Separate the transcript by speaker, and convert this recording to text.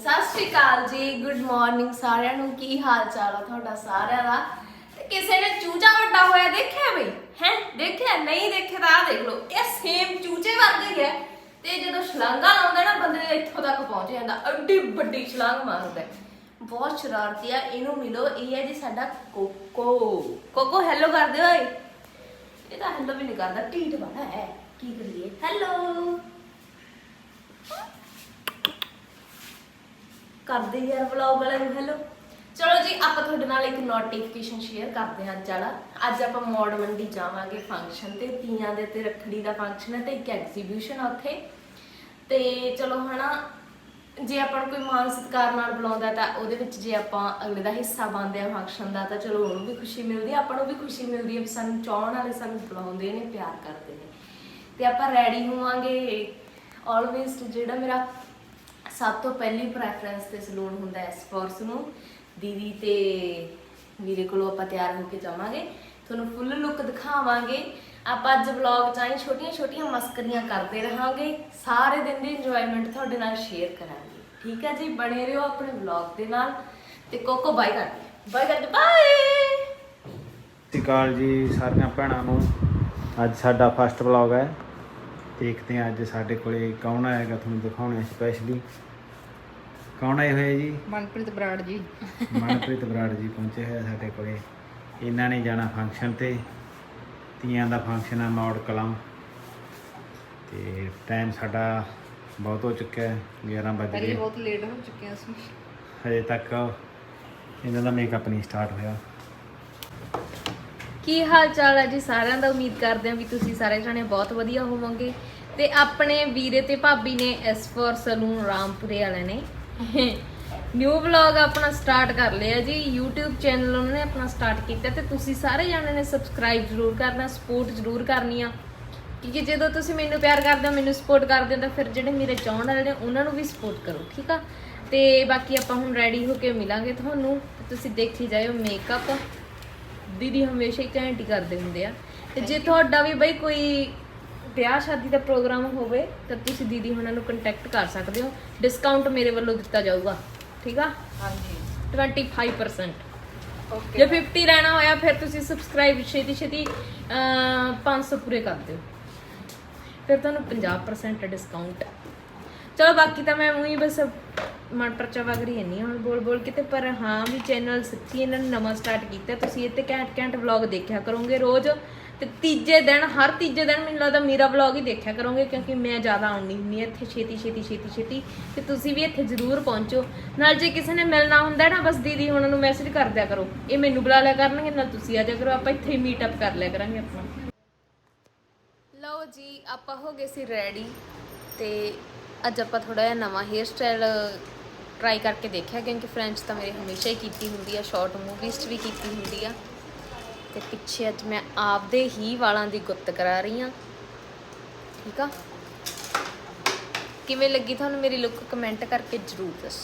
Speaker 1: ਸਤਿ ਸ਼੍ਰੀ ਅਕਾਲ ਜੀ good morning ਸਾਰਿਆਂ ਨੂੰ। ਕੀ ਹਾਲ ਚਾਲ ਆ ਤੁਹਾਡਾ ਸਾਰਿਆਂ ਦਾ? ਤੇ ਕਿਸੇ ਨੇ ਚੂਚਾ ਵੱਡਾ ਹੋਇਆ ਦੇਖਿਆ ਬਈ? ਹੈ? ਦੇਖਿਆ? ਨਹੀਂ ਦੇਖਿਆ ਤਾਂ ਆ ਦੇਖ ਲਓ। ਇਹ ਸੇਮ ਚੂਚੇ ਵਰਗਾ ਹੀ ਹੈ ਤੇ ਜਦੋਂ ਛਲਾਂਗਾ ਲਾਉਂਦਾ ਨਾ, ਬੰਦੇ ਦੇ ਇੱਥੋਂ ਤੱਕ ਪਹੁੰਚ ਜਾਂਦਾ। ਅੱਡੀ ਵੱਡੀ ਛਲਾਂਗ ਮਾਰਦਾ। ਹੈ। ਬਹੁਤ ਸ਼ਰਾਰਤੀ ਆ। ਇਹਨੂੰ ਮਿਲੋ। ਇਹ ਹੈ ਜੀ ਸਾਡਾ ਕੋਕੋ। ਕੋਕੋ ਹੈਲੋ ਕਰ ਦਿਓ ਓਏ। ਇਹ ਤਾਂ ਹੈਲੋ ਵੀ ਨਹੀਂ ਕਰਦਾ। ਢੀਠ ਵਾਲਾ ਹੈ। ਕੀ ਕਰੀਏ? ਹੈਲੋ। ਕਰਦੇ ਯਾਰ ਵਲੌਗ ਵਾਲਿਆਂ ਨੂੰ ਹੈਲੋ ਚਲੋ ਜੀ, ਆਪਾਂ ਤੁਹਾਡੇ ਨਾਲ ਇੱਕ ਨੋਟੀਫਿਕੇਸ਼ਨ ਸ਼ੇਅਰ ਕਰਦੇ ਹਾਂ ਅੱਜ ਵਾਲਾ। ਅੱਜ ਆਪਾਂ ਮੋੜ ਮੰਡੀ ਜਾਵਾਂਗੇ ਫੰਕਸ਼ਨ ਤੇ, ਤੀਆਂ ਦੇ ਤੇ, ਰੱਖੜੀ ਦਾ ਫੰਕਸ਼ਨ ਹੈ ਤੇ ਇੱਕ ਐਗਜ਼ੀਬਿਸ਼ਨ ਆ ਉੱਥੇ। ਤੇ ਚਲੋ ਹਨਾ, ਜੇ ਆਪਾਂ ਨੂੰ ਕੋਈ ਮਾਨ ਸਤਿਕਾਰ ਨਾਲ ਬੁਲਾਉਂਦਾ ਤਾਂ ਉਹਦੇ ਵਿੱਚ ਜੇ ਆਪਾਂ ਅਗਲੇ ਦਾ ਹਿੱਸਾ ਬਣਦੇ ਆ ਫੰਕਸ਼ਨ ਦਾ, ਤਾਂ ਚਲੋ ਉਹਨੂੰ ਵੀ ਖੁਸ਼ੀ ਮਿਲਦੀ ਆ, ਆਪਾਂ ਨੂੰ ਵੀ ਖੁਸ਼ੀ ਮਿਲਦੀ ਹੈ ਵੀ ਸਾਨੂੰ ਚਾਹਣ ਵਾਲੇ ਸਾਨੂੰ ਬੁਲਾਉਂਦੇ ਨੇ, ਪਿਆਰ ਕਰਦੇ ਨੇ। ਤੇ ਆਪਾਂ ਰੈਡੀ ਹੋਵਾਂਗੇ। ਆਲਵੇਸ ਜਿਹੜਾ ਮੇਰਾ ਸਭ ਤੋਂ ਪਹਿਲੀ ਪ੍ਰੈਫਰੈਂਸ ਤੇ ਸਲੂਨ ਹੁੰਦਾ ਹੈ ਸਪੋਰਟਸ ਨੂੰ। ਦੀਦੀ ਤੇ ਵੀਰੇ ਕੋਲੋਂ ਆਪਾਂ ਤਿਆਰ ਹੋ ਕੇ ਜਾਵਾਂਗੇ। ਤੁਹਾਨੂੰ ਫੁੱਲ ਲੁੱਕ ਦਿਖਾਵਾਂਗੇ। ਆਪਾਂ ਅੱਜ ਵਲੌਗ ਚਾਹੀਂ ਛੋਟੀਆਂ ਛੋਟੀਆਂ ਮਸਕਰੀਆਂ ਕਰਦੇ ਰਹਾਂਗੇ। ਸਾਰੇ ਦਿਨ ਦੀ ਇੰਜੋਇਮੈਂਟ ਤੁਹਾਡੇ ਨਾਲ ਸ਼ੇਅਰ ਕਰਾਂਗੇ। ਠੀਕ ਹੈ ਜੀ? ਬਣੇ ਰਹੋ ਆਪਣੇ ਵਲੌਗ ਦੇ ਨਾਲ। ਤੇ ਕੋਕੋ ਬਾਈ ਕਰ ਬਾਈ ਕਰ ਬਾਏ
Speaker 2: ਸਤਿ ਸ਼੍ਰੀ ਅਕਾਲ ਜੀ ਸਾਰੀਆਂ ਭੈਣਾਂ ਨੂੰ। ਅੱਜ ਸਾਡਾ ਫਸਟ ਵਲੌਗ ਹੈ। ਦੇਖਦੇ ਹਾਂ ਅੱਜ ਸਾਡੇ ਕੋਲੇ ਕੌਣ ਆਏਗਾ ਤੁਹਾਨੂੰ ਦਿਖਾਉਣੇ ਸਪੈਸ਼ਲੀ ਕੌਣ ਆਏ ਹੋਏ ਜੀ?
Speaker 3: ਮਨਪ੍ਰੀਤ ਬਰਾੜ ਜੀ।
Speaker 2: ਮਨਪ੍ਰੀਤ ਬਰਾੜ ਜੀ ਪਹੁੰਚੇ ਹੋਏ ਆ ਸਾਡੇ ਕੋਲੇ। ਇਹਨਾਂ ਨੇ ਜਾਣਾ ਫੰਕਸ਼ਨ ਤੇ। ਤੀਆਂ ਦਾ ਫੰਕਸ਼ਨ ਹੈ ਮੌੜ ਕਲਾਂ। ਤੇ ਟਾਈਮ ਸਾਡਾ ਬਹੁਤ ਹੋ ਚੁੱਕਾ ਹੈ 11 ਵਜ ਗਏ।
Speaker 3: ਬਹੁਤ ਲੇਟ ਹੋ ਚੁੱਕੇ ਹਾਂ ਅਸੀਂ।
Speaker 2: ਹਜੇ ਤੱਕ ਇਹਨਾਂ ਦਾ ਮੇਕਅਪ ਨਹੀਂ ਸਟਾਰਟ ਹੋਇਆ।
Speaker 1: ਕੀ ਹਾਲ ਚਾਲ ਹੈ ਜੀ ਸਾਰਿਆਂ ਦਾ? ਉਮੀਦ ਕਰਦੇ ਹਾਂ ਵੀ ਤੁਸੀਂ ਸਾਰੇ ਜਣੇ ਬਹੁਤ ਵਧੀਆ ਹੋਵੋਗੇ। ਤੇ ਆਪਣੇ ਵੀਰੇ ਤੇ ਭਾਬੀ ਨੇ ਐਸ ਫੋਰ ਸਲੂਨ ਰਾਮਪੁਰੇ ਵਾਲੇ ਨੇ। ਨਿਊ ਵਲੌਗ ਆਪਣਾ ਸਟਾਰਟ ਕਰ ਲਿਆ ਜੀ। YouTube ਚੈਨਲ ਉਹਨਾਂ ਨੇ ਆਪਣਾ ਸਟਾਰਟ ਕੀਤਾ ਤੇ ਤੁਸੀਂ ਸਾਰੇ ਜਣੇ ਨੇ ਸਬਸਕ੍ਰਾਈਬ ਜ਼ਰੂਰ ਕਰਨਾ ਸਪੋਰਟ ਜ਼ਰੂਰ ਕਰਨੀ ਆ। ਕਿਉਂਕਿ ਜਦੋਂ ਤੁਸੀਂ ਮੈਨੂੰ ਪਿਆਰ ਕਰਦੇ ਹੋ ਮੈਨੂੰ ਸਪੋਰਟ ਕਰਦੇ ਹੋ ਤਾਂ ਫਿਰ ਜਿਹੜੇ ਮੇਰੇ ਚਾਹਣ ਵਾਲੇ ਨੇ ਉਹਨਾਂ ਨੂੰ ਵੀ ਸਪੋਰਟ ਕਰੋ ਠੀਕ ਆ? ਤੇ ਬਾਕੀ ਆਪਾਂ ਹੁਣ ਰੈਡੀ ਹੋ ਕੇ ਮਿਲਾਂਗੇ ਤੁਹਾਨੂੰ। ਤੁਸੀਂ ਦੇਖੀ ਜਾਇਓ ਮੇਕਅਪ ਦੀਦੀ ਹਮੇਸ਼ਾ ਹੀ ਘੈਂਟ ਕਰਦੇ ਹੁੰਦੇ ਆ। ਤੇ ਜੇ ਤੁਹਾਡਾ ਵੀ ਬਈ ਕੋਈ ਵਿਆਹ ਸ਼ਾਦੀ ਦਾ ਪ੍ਰੋਗਰਾਮ ਹੋਵੇ ਤਾਂ ਤੁਸੀਂ ਦੀਦੀ ਹੁਣਾਂ ਨੂੰ ਕੰਟੈਕਟ ਕਰ ਸਕਦੇ ਹੋ। ਡਿਸਕਾਊਂਟ ਮੇਰੇ ਵੱਲੋਂ ਦਿੱਤਾ ਜਾਊਗਾ। ਠੀਕ ਆ?
Speaker 3: ਹਾਂਜੀ।
Speaker 1: 25% ਜੇ 50 ਲੈਣਾ ਹੋਇਆ ਫਿਰ ਤੁਸੀਂ ਸਬਸਕ੍ਰਾਈਬ ਛੇਤੀ ਛੇਤੀ ਅਹ, 500 ਪੂਰੇ ਕਰ ਦਿਓ। ਫਿਰ ਤੁਹਾਨੂੰ 50% ਡਿਸਕਾਊਂਟ ਚਲੋ ਬਾਕੀ ਤਾਂ ਮੈਂ ਉਹੀ ਬਸ ਮਨ ਪਰਚਾ ਵਗ ਰਹੀ ਨਹੀਂ ਹੁਣ ਬੋਲ ਬੋਲ ਕੇ ਤੇ ਪਰ ਹਾਂ ਵੀ ਚੈਨਲ ਸੱਚੀ ਇਹਨਾਂ ਨੇ ਨਵਾਂ ਸਟਾਰਟ ਕੀਤਾ। ਤੁਸੀਂ ਇੱਥੇ ਘੈਂਟ ਘੈਂਟ ਵਲੌਗ ਦੇਖਿਆ ਕਰੋਗੇ ਰੋਜ਼। ਤੇ ਤੀਜੇ ਦਿਨ, ਹਰ ਤੀਜੇ ਦਿਨ ਮੈਨੂੰ ਲੱਗਦਾ ਮੇਰਾ ਵਲੌਗ ਹੀ ਦੇਖਿਆ ਕਰੋਗੇ ਕਿਉਂਕਿ ਮੈਂ ਜ਼ਿਆਦਾ ਆਉਣੀ ਹੁੰਦੀ ਹਾਂ ਇੱਥੇ ਛੇਤੀ ਛੇਤੀ ਛੇਤੀ ਛੇਤੀ। ਤੇ ਤੁਸੀਂ ਵੀ ਇੱਥੇ ਜ਼ਰੂਰ ਪਹੁੰਚੋ। ਨਾਲ ਜੇ ਕਿਸੇ ਨੇ ਮਿਲਣਾ ਹੁੰਦਾ ਨਾ, ਬਸ ਦੀਦੀ ਉਹਨਾਂ ਨੂੰ ਮੈਸੇਜ ਕਰ ਦਿਆ ਕਰੋ। ਇਹ ਮੈਨੂੰ ਬੁਲਾ ਲਿਆ ਕਰਨਗੇ, ਨਾਲ ਤੁਸੀਂ ਆ ਜਾ ਕਰੋ। ਆਪਾਂ ਇੱਥੇ ਹੀ ਮੀਟ ਅਪ ਕਰ ਲਿਆ ਕਰਾਂਗੇ ਆਪਣਾ ਲਓ ਜੀ, ਆਪਾਂ ਹੋ ਗਏ ਸੀ ਰੈਡੀ ਤੇ ਅੱਜ ਆਪਾਂ ਥੋੜਾ ਜਿਹਾ ਨਵਾਂ ਹੇਅਰ ਸਟਾਈਲ ਟਰਾਈ ਕਰਕੇ ਦੇਖਿਆ, ਕਿਉਂਕਿ ਫ੍ਰੈਂਚ ਤਾਂ ਮੇਰੇ ਹਮੇਸ਼ਾ ਹੀ ਕੀਤੀ ਹੁੰਦੀ ਆ ਸ਼ਾਰਟ ਮੂਵੀਜ਼ 'ਚ ਵੀ ਕੀਤੀ ਹੁੰਦੀ ਆ। ਤੇ ਪਿੱਛੇ ਅੱਜ ਮੈਂ ਆਪਦੇ ਹੀ ਵਾਲਾਂ ਦੀ ਗੁੱਤ ਕਰਾ ਰਹੀ ਆ। ਠੀਕ ਆ? ਕਿਵੇਂ ਲੱਗੀ ਤੁਹਾਨੂੰ ਮੇਰੀ ਲੁੱਕ ਕਮੈਂਟ ਕਰਕੇ ਜਰੂਰ ਦੱਸੋ।